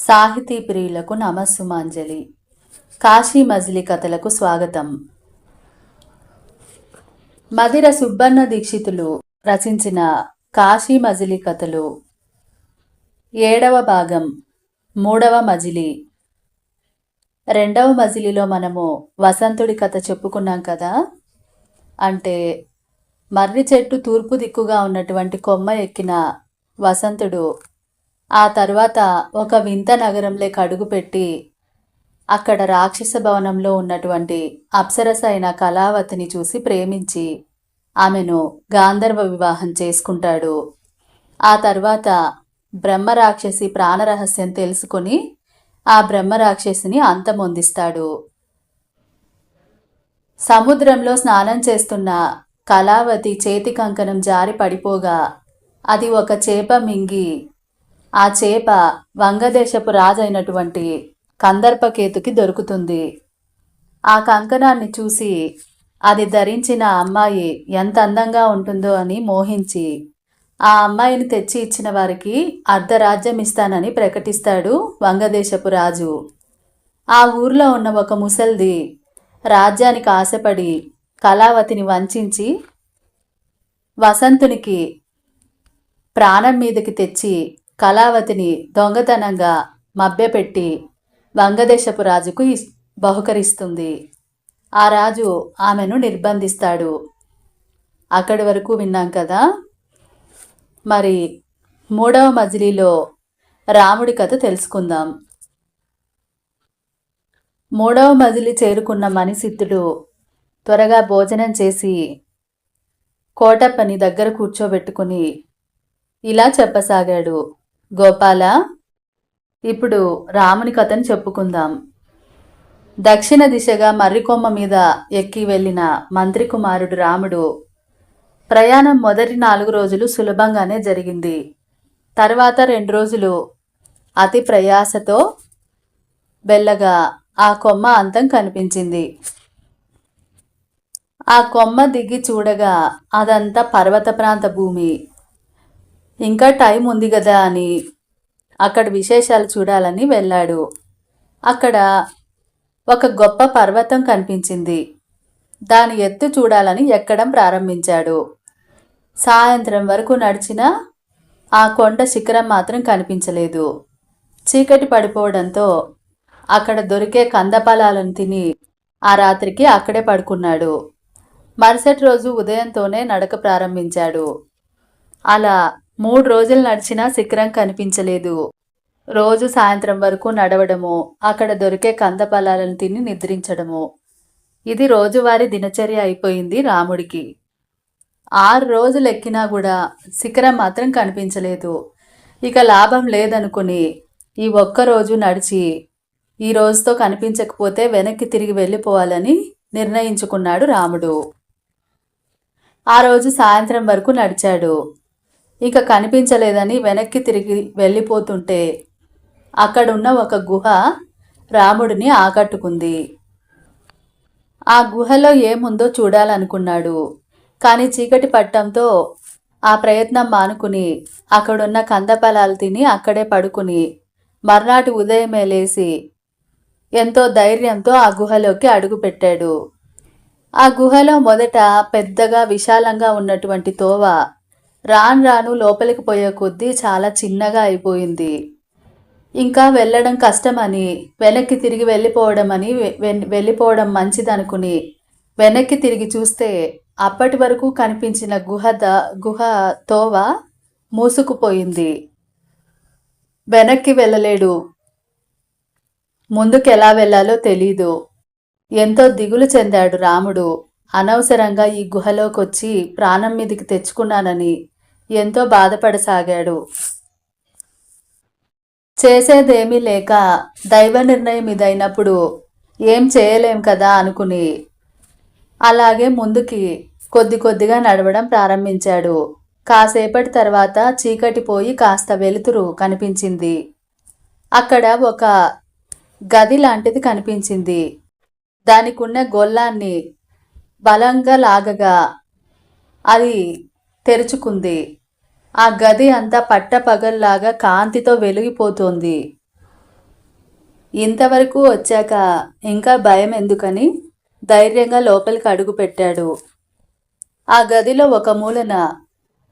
సాహితీ ప్రియులకు నమస్సుమాంజలి. కాశీ మజిలీ కథలకు స్వాగతం. మదిర సుబ్బన్న దీక్షితులు రచించిన కాశీ మజిలీ కథలు ఏడవ భాగం మూడవ మజిలీ. రెండవ మజిలీలో మనము వసంతుడి కథ చెప్పుకున్నాం కదా? అంటే మర్రి చెట్టు తూర్పు దిక్కుగా ఉన్నటువంటి కొమ్మ ఎక్కిన వసంతుడు ఆ తర్వాత ఒక వింత నగరంలోకి అడుగుపెట్టి అక్కడ రాక్షస భవనంలో ఉన్నటువంటి అప్సరస అయిన కళావతిని చూసి ప్రేమించి ఆమెను గాంధర్వ వివాహం చేసుకుంటాడు. ఆ తర్వాత బ్రహ్మరాక్షసి ప్రాణరహస్యం తెలుసుకొని ఆ బ్రహ్మరాక్షసిని అంతమొందిస్తాడు సముద్రంలో స్నానం చేస్తున్న కళావతి చేతి కంకణం జారి పడిపోగా అది ఒక చేప మింగి ఆ చేప వంగదేశపు రాజైనటువంటి కందర్పకేతుకి దొరుకుతుంది. ఆ కంకణాన్ని చూసి అది ధరించిన అమ్మాయి ఎంత అందంగా ఉంటుందో అని మోహించి ఆ అమ్మాయిని తెచ్చి ఇచ్చిన వారికి అర్ధరాజ్యం ఇస్తానని ప్రకటిస్తాడు వంగదేశపు రాజు. ఆ ఊర్లో ఉన్న ఒక ముసల్ది రాజ్యానికి ఆశపడి కళావతిని వంచించి వసంతునికి ప్రాణం మీదకి తెచ్చి కళావతిని దొంగతనంగా మభ్యపెట్టి వంగదేశపు రాజుకు ఇస్- బహుకరిస్తుంది. ఆ రాజు ఆమెను నిర్బంధిస్తాడు. అక్కడి వరకు విన్నాం కదా? మరి మూడవ మజిలీలో రాముడి కథ తెలుసుకుందాం. మూడవ మజిలీ చేరుకున్న మణిసిద్ధుడు త్వరగా భోజనం చేసి కోటప్పని దగ్గర కూర్చోబెట్టుకుని ఇలా చెప్పసాగాడు. గోపాల ఇప్పుడు రాముని కథను చెప్పుకుందాం. దక్షిణ దిశగా మర్రికొమ్మ మీద ఎక్కి వెళ్ళిన మంత్రి కుమారుడు రాముడు ప్రయాణం మొదటి నాలుగు రోజులు సులభంగానే జరిగింది. తర్వాత రెండు రోజులు అతి ప్రయాసతో వెళ్ళగా ఆ కొమ్మ అంతం కనిపించింది. ఆ కొమ్మ దిగి చూడగా అదంతా పర్వత ప్రాంత భూమి. ఇంకా టైం ఉంది కదా అని అక్కడ విశేషాలు చూడాలని వెళ్ళాడు. అక్కడ ఒక గొప్ప పర్వతం కనిపించింది. దాని ఎత్తు చూడాలని ఎక్కడం ప్రారంభించాడు. సాయంత్రం వరకు నడిచినా ఆ కొండ శిఖరం మాత్రం కనిపించలేదు. చీకటి పడిపోవడంతో అక్కడ దొరికే కందపలాలను తిని ఆ రాత్రికి అక్కడే పడుకున్నాడు. మరుసటి రోజు ఉదయంతోనే నడక ప్రారంభించాడు. అలా మూడు రోజులు నడిచినా శిఖరం కనిపించలేదు. రోజు సాయంత్రం వరకు నడవడము అక్కడ దొరికే కందఫలాలను తిని నిద్రించడము. ఇది రోజువారీ దినచర్య అయిపోయింది రాముడికి. ఆరు రోజులు ఎక్కినా కూడా శిఖరం మాత్రం కనిపించలేదు. ఇక లాభం లేదనుకుని ఈ ఒక్క రోజు నడిచి ఈ రోజుతో కనిపించకపోతే వెనక్కి తిరిగి వెళ్ళిపోవాలని నిర్ణయించుకున్నాడు రాముడు. ఆ రోజు సాయంత్రం వరకు నడిచాడు. ఇక కనిపించలేదని వెనక్కి తిరిగి వెళ్ళిపోతుంటే అక్కడున్న ఒక గుహ రాముడిని ఆకట్టుకుంది. ఆ గుహలో ఏముందో చూడాలనుకున్నాడు. కానీ చీకటి పట్టంతో ఆ ప్రయత్నం మానుకుని అక్కడున్న కందపలాలు తిని అక్కడే పడుకుని మర్నాటి ఉదయమే లేచి ఎంతో ధైర్యంతో ఆ గుహలోకి అడుగుపెట్టాడు ఆ గుహలో మొదట పెద్దగా విశాలంగా ఉన్నటువంటి తోవ రాను రాను లోపలికి పోయే కొద్దీ చాలా చిన్నగా అయిపోయింది. ఇంకా వెళ్ళడం కష్టమని వెనక్కి తిరిగి వెళ్ళిపోవడం అని వెన్- వెళ్ళిపోవడం మంచిదనుకుని వెనక్కి తిరిగి చూస్తే అప్పటి వరకు కనిపించిన గుహ ద గుహ తోవ మూసుకుపోయింది. వెనక్కి వెళ్ళలేడు. ముందుకు ఎలా వెళ్ళాలో తెలీదు. ఎంతో దిగులు చెందాడు రాముడు. అనవసరంగా ఈ గుహలోకి వచ్చి ప్రాణం మీదికి తెచ్చుకున్నానని ఎంతో బాధపడసాగాడు. చేసేదేమీ లేక దైవ నిర్ణయం ఇదైనప్పుడు ఏం చేయలేం కదా అనుకుని అలాగే ముందుకి కొద్ది కొద్దిగా నడవడం ప్రారంభించాడు. కాసేపటి తర్వాత చీకటి పోయి కాస్త వెలుతురు కనిపించింది. అక్కడ ఒక గది లాంటిది కనిపించింది. దానికున్న గొల్లాన్ని బలంగా లాగగా అది తెరుచుకుంది. ఆ గది అంతా పట్టపగల్లాగా కాంతితో వెలిగిపోతోంది. ఇంతవరకు వచ్చాక ఇంకా భయం ఎందుకని? ధైర్యంగా లోపలికి అడుగు పెట్టాడు. ఆ గదిలో ఒక మూలన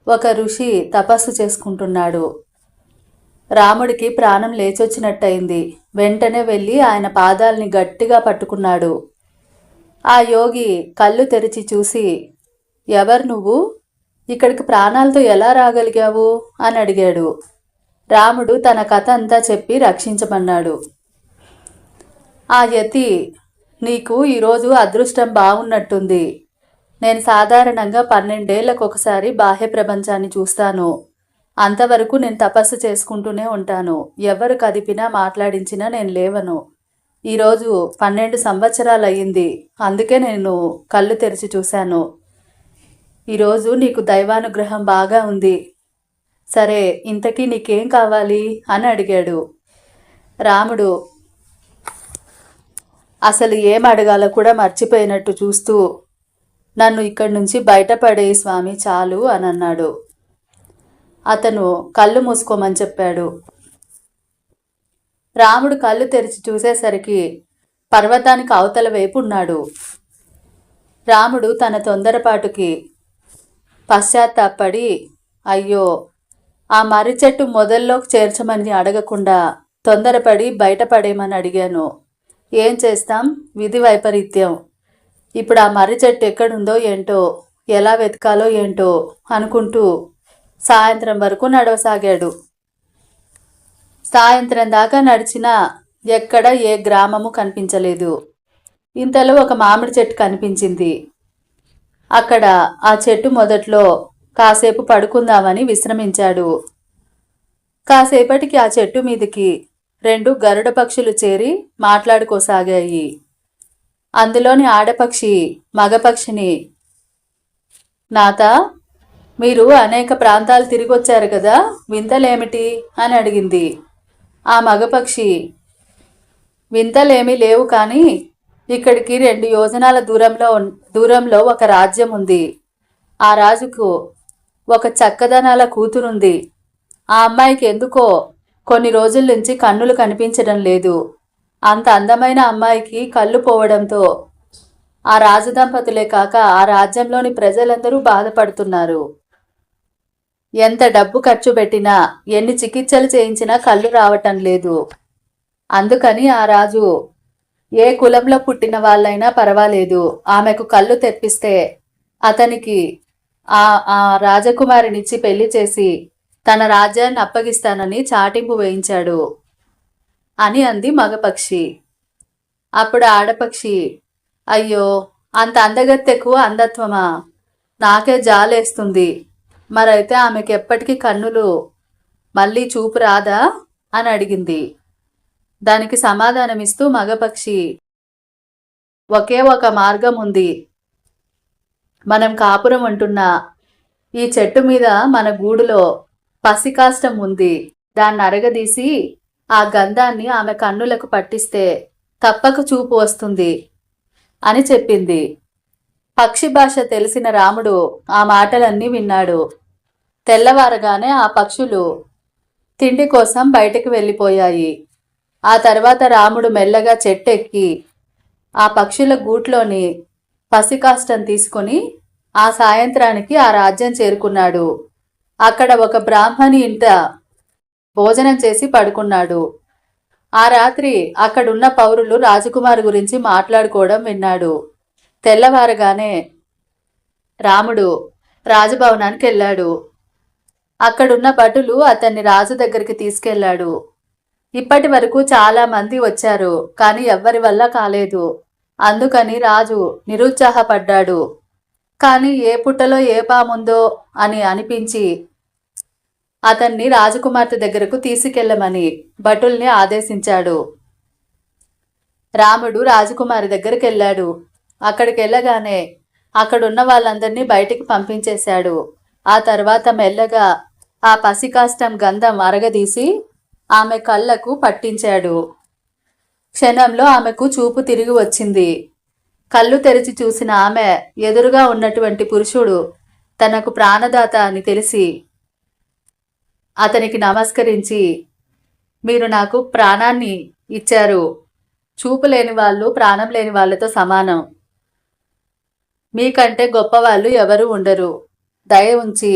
ఒక ఋషి తపస్సు చేసుకుంటున్నాడు. రాముడికి ప్రాణం లేచొచ్చినట్టయింది. వెంటనే వెళ్ళి ఆయన పాదాల్ని గట్టిగా పట్టుకున్నాడు. ఆ యోగి కళ్ళు తెరిచి చూసి ఎవరు నువ్వు? ఇక్కడికి ప్రాణాలతో ఎలా రాగలిగావు? అని అడిగాడు. రాముడు తన కథ అంతా చెప్పి రక్షించమన్నాడు. ఆ యతి నీకు ఈరోజు అదృష్టం బాగున్నట్టుంది నేను సాధారణంగా పన్నెండేళ్ళకు ఒకసారి బాహ్య ప్రపంచాన్ని చూస్తాను. అంతవరకు నేను తపస్సు చేసుకుంటూనే ఉంటాను. ఎవరు కదిపినా మాట్లాడించినా నేను లేవను. ఈరోజు పన్నెండు సంవత్సరాలు అయ్యింది అందుకే నేను కళ్ళు తెరిచి చూశాను. ఈరోజు నీకు దైవానుగ్రహం బాగా ఉంది. సరే ఇంతకీ నీకేం కావాలి? అని అడిగాడు. రాముడు అసలు ఏం అడగాలో కూడా మర్చిపోయినట్టు చూస్తూ నన్ను ఇక్కడి నుంచి బయటపడే స్వామి చాలు అని అన్నాడు. అతను కళ్ళు మూసుకోమని చెప్పాడు. రాముడు కళ్ళు తెరిచి చూసేసరికి పర్వతానికి అవతల వైపు ఉన్నాడు. రాముడు తన తొందరపాటుకి పశ్చాత్తాపడి అయ్యో ఆ మర్రి చెట్టు మొదల్లోకి చేర్చమని అడగకుండా తొందరపడి బయటపడేమని అడిగాను. ఏం చేస్తాం? విధి వైపరీత్యం. ఇప్పుడు ఆ మర్రి చెట్టు ఎక్కడుందో ఏంటో ఎలా వెతకాలో ఏంటో అనుకుంటూ సాయంత్రం వరకు నడవసాగాడు. సాయంత్రం దాకా నడిచినా ఎక్కడ ఏ గ్రామము కనిపించలేదు. ఇంతలో ఒక మామిడి చెట్టు కనిపించింది. అక్కడ ఆ చెట్టు మొదట్లో కాసేపు పడుకుందామని విశ్రమించాడు. కాసేపటికి ఆ చెట్టు మీదకి రెండు గరుడ పక్షులు చేరి మాట్లాడుకోసాగాయి. అందులోని ఆడపక్షి మగపక్షిని నాత మీరు అనేక ప్రాంతాలు తిరిగొచ్చారు కదా వింతలేమిటి? అని అడిగింది. ఆ మగపక్షి వింతలేమీ లేవు కానీ ఇక్కడికి రెండు యోజనాల దూరంలో దూరంలో ఒక రాజ్యం ఉంది. ఆ రాజుకు ఒక చక్కదనాల కూతురుంది. ఆ అమ్మాయికి ఎందుకో కొన్ని రోజుల నుంచి కన్నులు కనిపించడం లేదు. అంత అందమైన అమ్మాయికి కళ్ళు పోవడంతో ఆ రాజు దంపతులే కాక ఆ రాజ్యంలోని ప్రజలందరూ బాధపడుతున్నారు. ఎంత డబ్బు ఖర్చు పెట్టినా ఎన్ని చికిత్సలు చేయించినా కళ్ళు రావటం లేదు. అందుకని ఆ రాజు ఏ కులంలో పుట్టిన వాళ్ళైనా పర్వాలేదు. ఆమెకు కళ్ళు తెప్పిస్తే అతనికి ఆ ఆ రాజకుమారినిచ్చి పెళ్ళి చేసి తన రాజ్యాన్ని అప్పగిస్తానని చాటింపు వేయించాడు అని అంది మగపక్షి. అప్పుడు ఆడపక్షి అయ్యో అంత అందగత్తెకు అందత్వమా నాకే జాలేస్తుంది. మరైతే ఆమెకి ఎప్పటికీ కన్నులు మళ్ళీ చూపు రాదా? అని అడిగింది. దానికి సమాధానమిస్తూ మగపక్షి ఒకే ఒక మార్గం ఉంది. మనం కాపురం అంటున్న ఈ చెట్టు మీద మన గూడులో పసికాష్టం ఉంది. దాన్ని అరగదీసి ఆ గంధాన్ని ఆమె కన్నులకు పట్టిస్తే తప్పక చూపు వస్తుంది అని చెప్పింది. పక్షి భాష తెలిసిన రాముడు ఆ మాటలన్నీ విన్నాడు. తెల్లవారగానే ఆ పక్షులు తిండి కోసం బయటకు వెళ్ళిపోయాయి. ఆ తర్వాత రాముడు మెల్లగా చెట్టెక్కి ఆ పక్షుల గూట్లోని పసికాష్టం తీసుకుని ఆ సాయంత్రానికి ఆ రాజ్యం చేరుకున్నాడు. అక్కడ ఒక బ్రాహ్మణి ఇంట భోజనం చేసి పడుకున్నాడు. ఆ రాత్రి అక్కడున్న పౌరులు రాజకుమారి గురించి మాట్లాడుకోవడం విన్నాడు. తెల్లవారగానే రాముడు రాజభవనానికి వెళ్ళాడు. అక్కడున్న భటులు అతన్ని రాజు దగ్గరికి తీసుకెళ్ళాడు. ఇప్పటి వరకు చాలా మంది వచ్చారు కానీ ఎవ్వరి వల్ల కాలేదు. అందుకని రాజు నిరుత్సాహపడ్డాడు. కానీ ఏ పుట్టలో ఏ పాముందో అని అనిపించి అతన్ని రాజకుమార్తె దగ్గరకు తీసుకెళ్ళమని భటుల్ని ఆదేశించాడు. రాముడు రాజకుమారి దగ్గరికి వెళ్ళాడు అక్కడికి వెళ్ళగానే అక్కడున్న వాళ్ళందరినీ బయటికి పంపించేశాడు. ఆ తర్వాత మెల్లగా ఆ పసికాష్టం గంధం అరగదీసి ఆమె కళ్ళకు పట్టించాడు. క్షణంలో ఆమెకు చూపు తిరిగి వచ్చింది. కళ్ళు తెరిచి చూసిన ఆమె ఎదురుగా ఉన్నటువంటి పురుషుడు తనకు ప్రాణదాత అని తెలిసి అతనికి నమస్కరించి మీరు నాకు ప్రాణాన్ని ఇచ్చారు. చూపు లేని వాళ్ళు ప్రాణం లేని వాళ్ళతో సమానం. మీకంటే గొప్పవాళ్ళు ఎవరు ఉండరు. దయ ఉంచి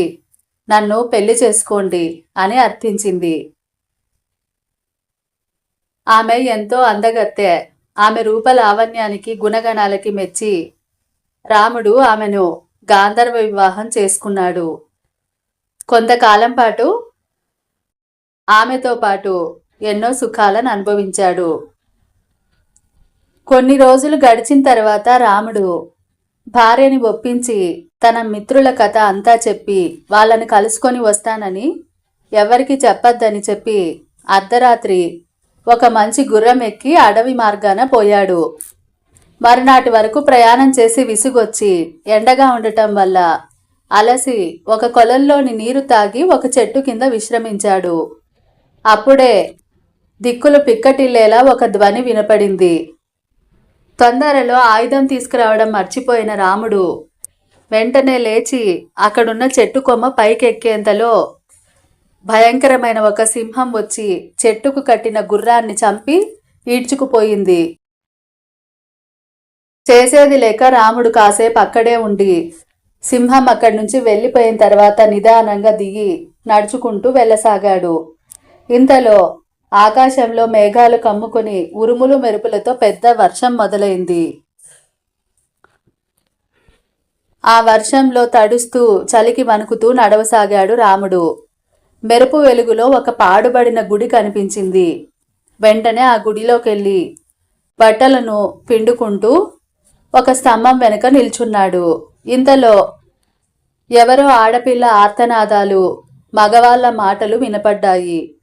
నన్ను పెళ్ళి చేసుకోండి అని అర్థించింది. ఆమె ఎంతో అందగత్తె. ఆమె రూప లావణ్యానికి గుణగణాలకి మెచ్చి రాముడు ఆమెను గాంధర్వ వివాహం చేసుకున్నాడు. కొంతకాలం పాటు ఆమెతో పాటు ఎన్నో సుఖాలను అనుభవించాడు. కొన్ని రోజులు గడిచిన తర్వాత రాముడు భార్యని ఒప్పించి తన మిత్రుల కథ అంతా చెప్పి వాళ్ళని కలుసుకొని వస్తానని ఎవరికి చెప్పొద్దని చెప్పి అర్ధరాత్రి ఒక మంచి గుర్రం ఎక్కి అడవి మార్గాన పోయాడు. మరునాటి వరకు ప్రయాణం చేసి విసుగొచ్చి ఎండగా ఉండటం వల్ల అలసి ఒక కొలల్లోని నీరు తాగి ఒక చెట్టు కింద విశ్రమించాడు. అప్పుడే దిక్కులు పిక్కటిల్లేలా ఒక ధ్వని వినపడింది. తొందరలో ఆయుధం తీసుకురావడం మర్చిపోయిన రాముడు వెంటనే లేచి అక్కడున్న చెట్టు కొమ్మ పైకెక్కేంతలో భయంకరమైన ఒక సింహం వచ్చి చెట్టుకు కట్టిన గుర్రాన్ని చంపి ఈడ్చుకుపోయింది. చేసేది లేక రాముడు కాసేపు అక్కడే ఉండి సింహం అక్కడి నుంచి వెళ్ళిపోయిన తర్వాత నిదానంగా దిగి నడుచుకుంటూ వెళ్ళసాగాడు. ఇంతలో ఆకాశంలో మేఘాలు కమ్ముకొని ఉరుములు మెరుపులతో పెద్ద వర్షం మొదలైంది. ఆ వర్షంలో తడుస్తూ చలికి వణుకుతూ నడవసాగాడు రాముడు. మెరుపు వెలుగులో ఒక పాడుబడిన గుడి కనిపించింది. వెంటనే ఆ గుడిలోకెళ్ళి బట్టలను పిండుకుంటూ ఒక స్తంభం వెనుక నిల్చున్నాడు. ఇంతలో ఎవరో ఆడపిల్ల ఆర్తనాదాలు మగవాళ్ళ మాటలు వినపడ్డాయి.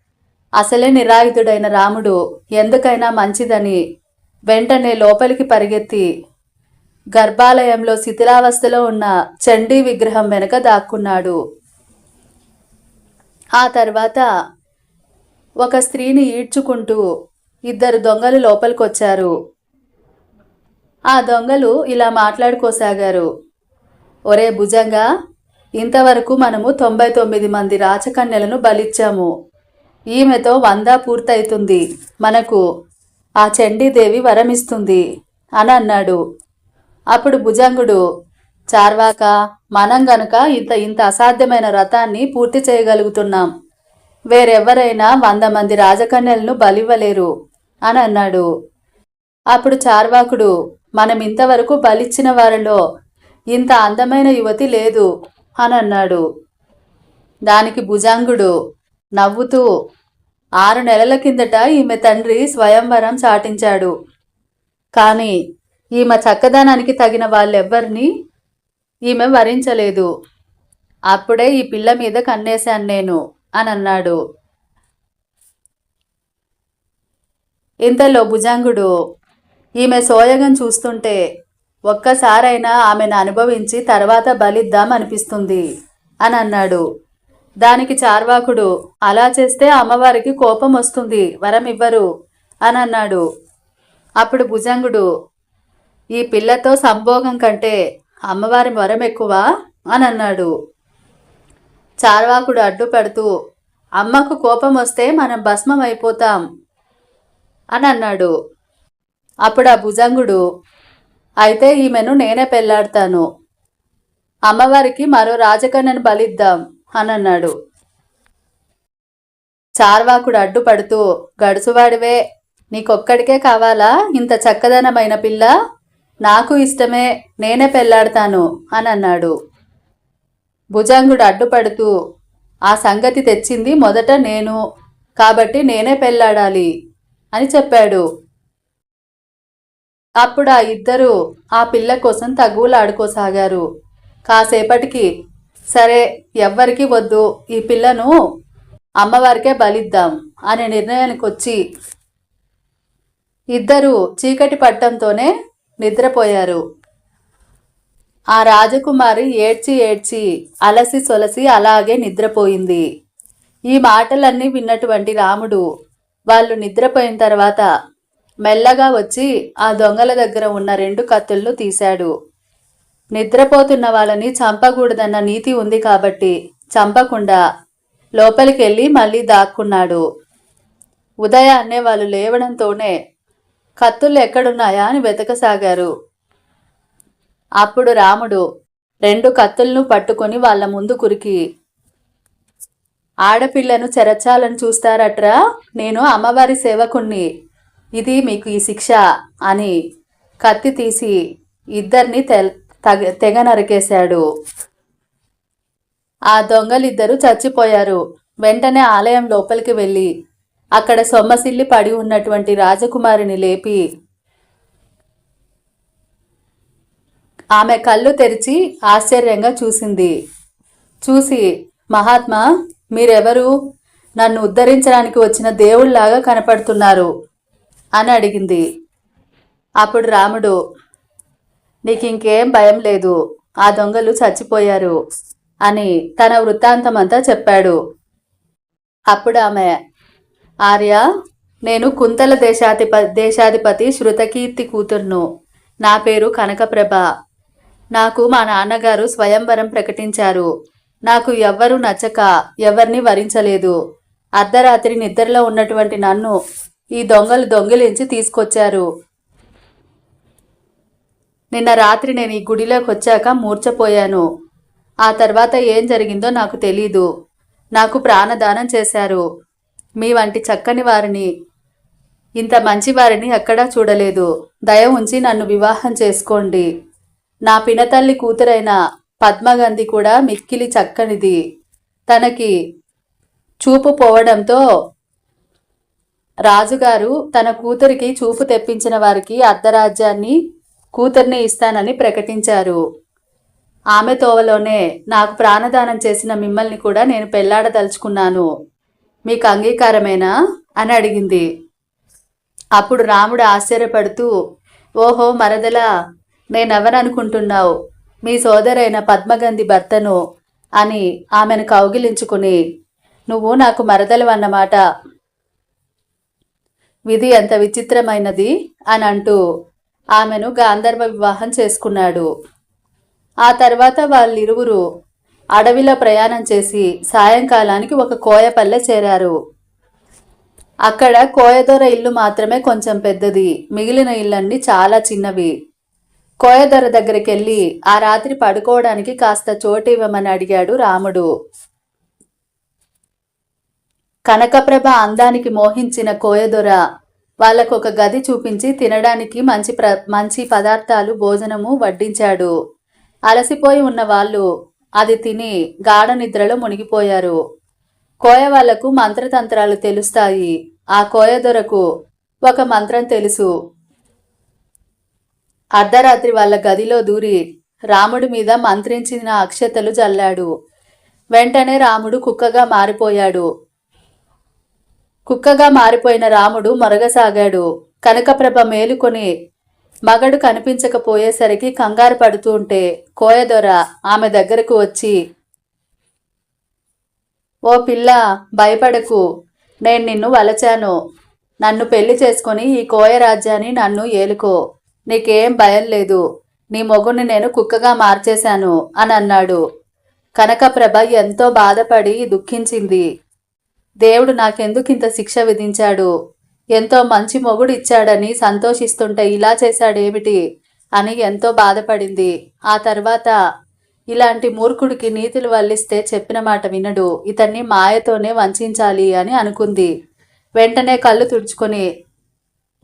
అసలే నిరాయుధుడైన రాముడు ఎందుకైనా మంచిదని వెంటనే లోపలికి పరిగెత్తి గర్భాలయంలో శిథిలావస్థలో ఉన్న చండీ విగ్రహం వెనుక దాక్కున్నాడు. ఆ తర్వాత ఒక స్త్రీని ఈడ్చుకుంటూ ఇద్దరు దొంగలు లోపలికొచ్చారు. ఆ దొంగలు ఇలా మాట్లాడుకోసాగారు. ఒరే భుజంగా ఇంతవరకు మనము తొంభై తొమ్మిది మంది రాచకన్యలను బలిచ్చాము. ఈమెతో వంద పూర్తయితుంది. మనకు ఆ చండీదేవి వరమిస్తుంది అని అన్నాడు. అప్పుడు భుజంగుడు చార్వాక మనం గనుక ఇంత ఇంత అసాధ్యమైన రథాన్ని పూర్తి చేయగలుగుతున్నాం. వేరెవ్వరైనా వంద మంది రాజకన్యలను బలివ్వలేరు. అని అన్నాడు. అప్పుడు చార్వాకుడు మనం ఇంతవరకు బలిచ్చిన వారిలో ఇంత అందమైన యువతి లేదు అని అన్నాడు. దానికి భుజంగుడు నవ్వుతూ ఆరు నెలల కిందట ఈమె తండ్రి స్వయంవరం చాటించాడు. కానీ ఈమె చక్కదనానికి తగిన వాళ్ళెవ్వరినీ ఈమె వరించలేదు. అప్పుడే ఈ పిల్ల మీద కన్నేశాను నేను అని అన్నాడు ఇంతలో భుజంగుడు ఈమె సోయగం చూస్తుంటే ఒక్కసారైనా ఆమెను అనుభవించి తర్వాత బలిద్దాం అనిపిస్తుంది అని అన్నాడు దానికి చార్వాకుడు అలా చేస్తే అమ్మవారికి కోపం వస్తుంది వరం ఇవ్వరు అని అన్నాడు అప్పుడు భుజంగుడు ఈ పిల్లతో సంభోగం కంటే అమ్మవారి వరం ఎక్కువ? అని అన్నాడు. చార్వాకుడు అడ్డుపడుతూ అమ్మకు కోపం వస్తే మనం భస్మం అయిపోతాం అని అన్నాడు. అప్పుడు ఆ భుజంగుడు అయితే ఈమెను నేనే పెళ్ళాడతాను. అమ్మవారికి మరో రాజకన్యను బలిద్దాం అని అన్నాడు. చార్వాకుడు అడ్డుపడుతూ గడుసువాడివే నీకొక్కడికే కావాలా? ఇంత చక్కదనమైన పిల్ల? నాకు ఇష్టమే నేనే పెళ్ళాడతాను అని అన్నాడు. భుజంగుడు అడ్డుపడుతూ ఆ సంగతి తెచ్చింది మొదట నేను కాబట్టి నేనే పెళ్ళాడాలి అని చెప్పాడు. అప్పుడు ఆ ఇద్దరు ఆ పిల్ల కోసం తగువులాడుకోసాగారు కాసేపటికి సరే ఎవ్వరికి వద్దు ఈ పిల్లను అమ్మవారికే బలిద్దాం అనే నిర్ణయానికి వచ్చి ఇద్దరు చీకటి పట్టంతోనే నిద్రపోయారు. ఆ రాజకుమారి ఏడ్చి ఏడ్చి అలసి సొలసి అలాగే నిద్రపోయింది. ఈ మాటలన్నీ విన్నటువంటి రాముడు వాళ్ళు నిద్రపోయిన తర్వాత మెల్లగా వచ్చి ఆ దొంగల దగ్గర ఉన్న రెండు కత్తులను తీశాడు. నిద్రపోతున్న వాళ్ళని చంపకూడదన్న నీతి ఉంది కాబట్టి చంపకుండా లోపలికి వెళ్ళి మళ్ళీ దాక్కున్నాడు. ఉదయాన్నే వాళ్ళు లేవడంతోనే కత్తులు ఎక్కడున్నాయా అని వెతకసాగారు. అప్పుడు రాముడు రెండు కత్తులను పట్టుకొని వాళ్ళ ముందు కురికి ఆడపిల్లను చెరచాలని చూస్తారట్రా? నేను అమ్మవారి సేవకుణ్ణి. ఇది మీకు ఈ శిక్ష అని కత్తి తీసి ఇద్దరిని తెగ నరికేశాడు. ఆ దొంగలిద్దరూ చచ్చిపోయారు. వెంటనే ఆలయం లోపలికి వెళ్ళి అక్కడ సొమ్మసిల్లి పడి ఉన్నటువంటి రాజకుమారిని లేపి ఆమె కళ్ళు తెరిచి ఆశ్చర్యంగా చూసింది. చూసి మహాత్మా మీరెవరు? నన్ను ఉద్ధరించడానికి వచ్చిన దేవుళ్ళాగా కనపడుతున్నారు అని అడిగింది. అప్పుడు రాముడు నీకు ఇంకేం భయం లేదు ఆ దొంగలు చచ్చిపోయారు అని తన వృత్తాంతమంతా చెప్పాడు. అప్పుడు ఆమె ఆర్య నేను కుంతల దేశాధిప దేశాధిపతి శృతకీర్తి కూతుర్ను. నా పేరు కనకప్రభ. నాకు మా నాన్నగారు స్వయంవరం ప్రకటించారు. నాకు ఎవ్వరూ నచ్చక ఎవరిని వరించలేదు. అర్ధరాత్రి నిద్రలో ఉన్నటువంటి నన్ను ఈ దొంగలు దొంగిలించి తీసుకొచ్చారు. నిన్న రాత్రి నేను ఈ గుడిలోకి వచ్చాక మూర్చపోయాను ఆ తర్వాత ఏం జరిగిందో నాకు తెలీదు. నాకు ప్రాణదానం చేశారు. మీ వంటి చక్కని వారిని ఇంత మంచి వారిని ఎక్కడా చూడలేదు. దయ ఉంచి నన్ను వివాహం చేసుకోండి. నా పినతల్లి కూతురైన పద్మగంధి కూడా మిక్కిలి చక్కనిది. తనకి చూపు పోవడంతో రాజుగారు తన కూతురికి చూపు తెప్పించిన వారికి అర్ధరాజ్యాన్ని కూతుర్ని ఇస్తానని ప్రకటించారు. ఆమె తోవలోనే నాకు ప్రాణదానం చేసిన మిమ్మల్ని కూడా నేను పెళ్ళాడదలుచుకున్నాను. మీకు అంగీకారమేనా? అని అడిగింది. అప్పుడు రాముడు ఆశ్చర్యపడుతూ ఓహో మరదలా నేనెవరనుకుంటున్నావు? మీ సోదరైన పద్మగంధి భర్తను అని ఆమెను కౌగిలించుకుని నువ్వు నాకు మరదలు అన్నమాట విధి ఎంత విచిత్రమైనది అని అంటూ ఆమెను గాంధర్వ వివాహం చేసుకున్నాడు. ఆ తర్వాత వాళ్ళిరువురు అడవిలో ప్రయాణం చేసి సాయంకాలానికి ఒక కోయపల్లె చేరారు. అక్కడ కోయదొర ఇల్లు మాత్రమే కొంచెం పెద్దది. మిగిలిన ఇళ్ళన్నీ చాలా చిన్నవి. కోయదొర దగ్గరికి వెళ్ళి ఆ రాత్రి పడుకోవడానికి కాస్త చోటు ఇవ్వమని అడిగాడు రాముడు. కనకప్రభ అందానికి మోహించిన కోయదొర వాళ్ళకు ఒక గది చూపించి తినడానికి మంచి ప్ర మంచి పదార్థాలు భోజనము వడ్డించాడు. అలసిపోయి ఉన్న వాళ్ళు అది తిని గాఢ నిద్రలో మునిగిపోయారు. కోయ వాళ్ళకు మంత్రతంత్రాలు తెలుస్తాయి. ఆ కోయ దొరకు ఒక మంత్రం తెలుసు. అర్ధరాత్రి వాళ్ళ గదిలో దూరి రాముడి మీద మంత్రించిన అక్షతలు జల్లాడు. వెంటనే రాముడు కుక్కగా మారిపోయాడు. కుక్కగా మారిపోయిన రాముడు మొరగసాగాడు. కనకప్రభ మేలుకొని మగడు కనిపించకపోయేసరికి కంగారు పడుతూ ఉంటే కోయదొర ఆమె దగ్గరకు వచ్చి ఓ పిల్ల భయపడకు. నేను నిన్ను వలచాను. నన్ను పెళ్ళి చేసుకొని ఈ కోయ రాజ్యాన్ని నన్ను ఏలుకో. నీకేం భయం లేదు. నీ మొగుని నేను కుక్కగా మార్చేశాను అని అన్నాడు. కనకప్రభ ఎంతో బాధపడి దుఃఖించింది. దేవుడు నాకెందుకింత శిక్ష విధించాడు? ఎంతో మంచి మొగుడు ఇచ్చాడని సంతోషిస్తుంటే ఇలా చేశాడేమిటి? అని ఎంతో బాధపడింది. ఆ తర్వాత ఇలాంటి మూర్ఖుడికి నీతులు వల్లిస్తే చెప్పిన మాట వినడు. ఇతన్ని మాయతోనే వంచాలి అని అనుకుంది. వెంటనే కళ్ళు తుడుచుకొని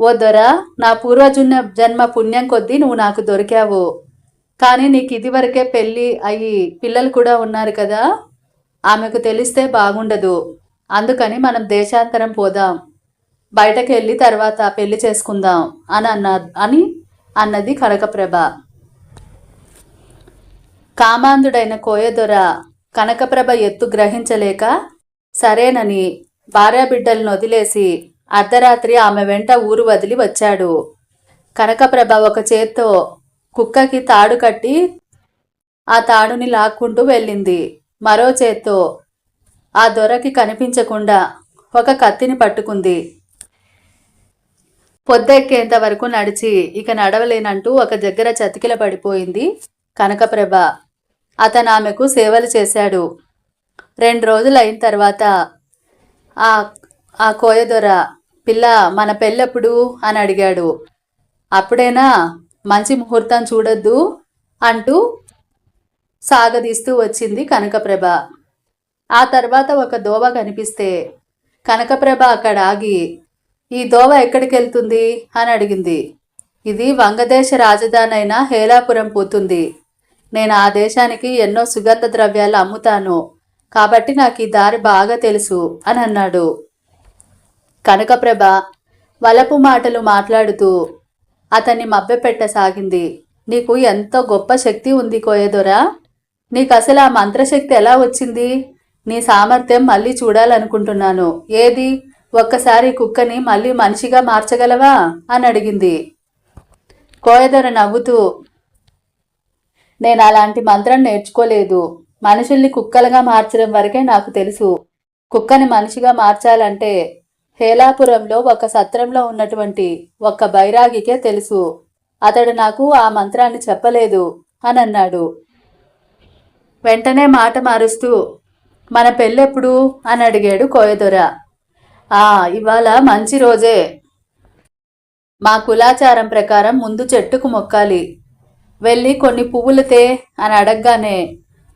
ఓ దొర నా పూర్వజన్మ జన్మ పుణ్యం కొద్దీ నువ్వు నాకు దొరికావు. కానీ నీకు ఇదివరకే పెళ్ళి అయ్యి పిల్లలు కూడా ఉన్నారు కదా. ఆమెకు తెలిస్తే బాగుండదు. అందుకని మనం దేశాంతరం పోదాం. బయటకు వెళ్ళి తర్వాత పెళ్ళి చేసుకుందాం అని అన్న అని అన్నది కనకప్రభ. కామాంధుడైన కోయదొర కనకప్రభ ఎత్తు గ్రహించలేక సరేనని భార్యాబిడ్డలను వదిలేసి అర్ధరాత్రి ఆమె వెంట ఊరు వదిలి వచ్చాడు. కనకప్రభ ఒక చేత్తో కుక్కకి తాడు కట్టి ఆ తాడుని లాక్కుంటూ వెళ్ళింది. మరో చేత్తో ఆ దొరకి కనిపించకుండా ఒక కత్తిని పట్టుకుంది. పొద్దెక్కేంత వరకు నడిచి ఇక నడవలేనంటూ ఒక దగ్గర చతికిల పడిపోయింది కనకప్రభ. అతను ఆమెకు సేవలు చేశాడు. రెండు రోజులు అయిన తర్వాత ఆ ఆ కోయదొర పిల్ల మన పెళ్ళెప్పుడు అని అడిగాడు. అప్పుడేనా? మంచి ముహూర్తం చూడొద్దు అంటూ సాగదీస్తూ వచ్చింది కనకప్రభ. ఆ తర్వాత ఒక దోవ కనిపిస్తే కనకప్రభ అక్కడ ఆగి ఈ దోవ ఎక్కడికి వెళ్తుంది? అని అడిగింది. ఇది వంగదేశ రాజధాని అయిన హేలాపురం పోతుంది. నేను ఆ దేశానికి ఎన్నో సుగంధ ద్రవ్యాలు అమ్ముతాను. కాబట్టి నాకు ఈ దారి బాగా తెలుసు అని అన్నాడు. కనకప్రభ వలపు మాటలు మాట్లాడుతూ అతన్ని మభ్యపెట్టసాగింది. నీకు ఎంతో గొప్ప శక్తి ఉంది కోయదొరా. నీకు అసలు ఆ మంత్రశక్తి ఎలా వచ్చింది? నీ సామర్థ్యం మళ్ళీ చూడాలనుకుంటున్నాను. ఏది? ఒక్కసారి కుక్కని మళ్ళీ మనిషిగా మార్చగలవా? అని అడిగింది. కోయదొర నవ్వుతూ నేను అలాంటి మంత్రం నేర్చుకోలేదు. మనుషుల్ని కుక్కలుగా మార్చడం వరకే నాకు తెలుసు. కుక్కని మనిషిగా మార్చాలంటే హేలాపురంలో ఒక సత్రంలో ఉన్నటువంటి ఒక్క బైరాగికే తెలుసు. అతడు నాకు ఆ మంత్రాన్ని చెప్పలేదు అని అన్నాడు. వెంటనే మాట మారుస్తూ మన పెళ్ళెప్పుడు అని అడిగాడు కోయదొర. ఆ ఇవాళ మంచి రోజే. మా కులాచారం ప్రకారం ముందు చెట్టుకు మొక్కాలి. వెళ్ళి కొన్ని పువ్వులు తే అని అడగగానే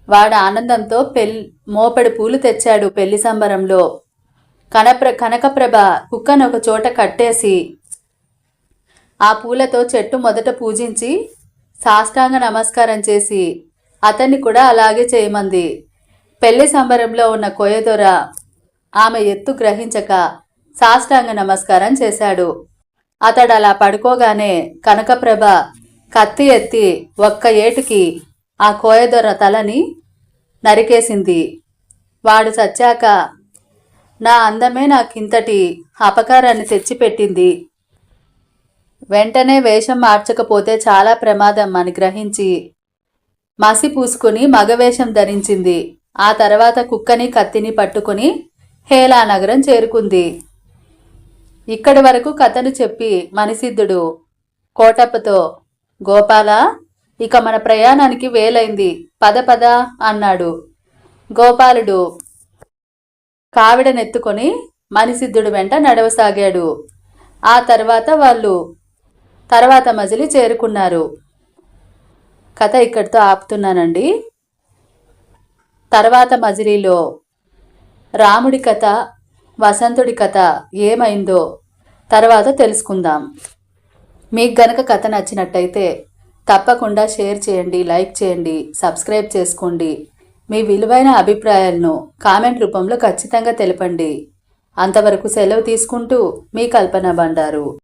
వాడు ఆనందంతో పెళ్ మోపెడు పూలు తెచ్చాడు పెళ్ళి సంబరంలో. కనప్ర కనకప్రభ కుక్కను ఒక చోట కట్టేసి ఆ పూలతో చెట్టు మొదట పూజించి సాష్టాంగ నమస్కారం చేసి అతన్ని కూడా అలాగే చేయమంది. పెళ్ళి సంబరంలో ఉన్న కోయదొర ఆమె ఎత్తు గ్రహించక సాష్టాంగ నమస్కారం చేశాడు. అతడు అలా పడుకోగానే కనకప్రభ కత్తి ఎత్తి ఒక్క ఏటుకి ఆ కోయదొర తలని నరికేసింది. వాడు చచ్చాక నా అందమే నాకింతటి అపకారాన్ని తెచ్చిపెట్టింది. వెంటనే వేషం మార్చకపోతే చాలా ప్రమాదం అని గ్రహించి మసి పూసుకుని మగవేషం ధరించింది. ఆ తర్వాత కుక్కని కత్తిని పట్టుకుని హేలా నగరం చేరుకుంది. ఇక్కడి వరకు కథను చెప్పి మణిసిద్ధుడు కోటప్పతో గోపాల ఇక మన ప్రయాణానికి వేలైంది. పద పద అన్నాడు. గోపాలుడు కావిడనెత్తుకొని మణిసిద్ధుడు వెంట నడవసాగాడు. ఆ తర్వాత వాళ్ళు తర్వాత మజిలి చేరుకున్నారు. కథ ఇక్కడితో ఆపుతున్నానండి. తర్వాత మజిలీలో రాముడి కథ వసంతుడి కథ ఏమైందో తర్వాత తెలుసుకుందాం. మీకు గనక కథ నచ్చినట్టయితే తప్పకుండా షేర్ చేయండి లైక్ చేయండి సబ్స్క్రైబ్ చేసుకోండి. మీ విలువైన అభిప్రాయాలను కామెంట్ రూపంలో ఖచ్చితంగా తెలపండి. అంతవరకు సెలవు తీసుకుంటూ మీ కల్పన బండారు